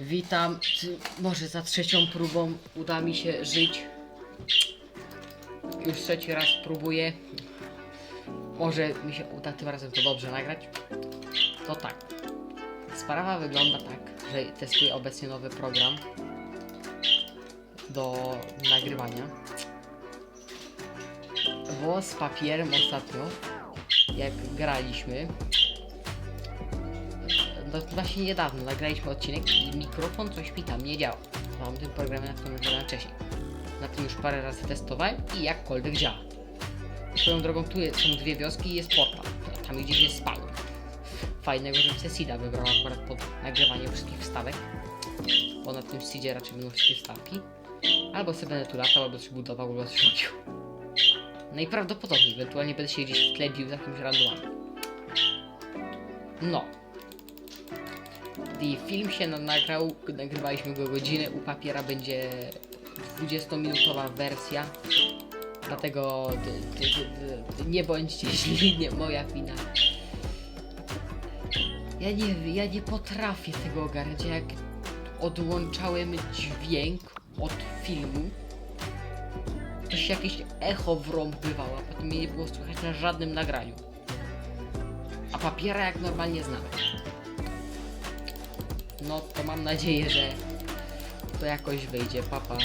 Witam. Może za trzecią próbą uda mi się żyć? Już trzeci raz próbuję. Może mi się uda tym razem to dobrze nagrać. To tak. Sprawa wygląda tak, że testuję obecnie nowy program do nagrywania. Bo z papierem ostatnio, jak graliśmy, no właśnie niedawno nagraliśmy odcinek i mikrofon coś mi tam nie działa. Mam tym programie, na którym nagrałem wcześniej. Na tym już parę razy testowałem i jakkolwiek działa. Swoją drogą tu jest, są dwie wioski i jest portal. Tam gdzieś jest spawn. Fajnego, żebym se Sida wybrał akurat pod nagrywanie wszystkich wstawek. Bo na tym Seedzie raczej będą wszystkie wstawki. Albo sobie będę tu latał, albo coś budował, albo coś robił. Najprawdopodobniej, ewentualnie będę się gdzieś w tle z jakimś randomem. No, i film się na- nagrał, nagrywaliśmy go godzinę, u papiera będzie 20-minutowa wersja. Dlatego ty, ty, ty, ty, nie bądźcie źli, nie moja wina. Ja nie, ja nie potrafię tego ogarniać. Jak odłączałem dźwięk od filmu, to się jakieś echo wrąbywało, a potem mnie nie było słychać na żadnym nagraniu. A papiera jak normalnie znam. No to mam nadzieję, że to jakoś wyjdzie. Papa.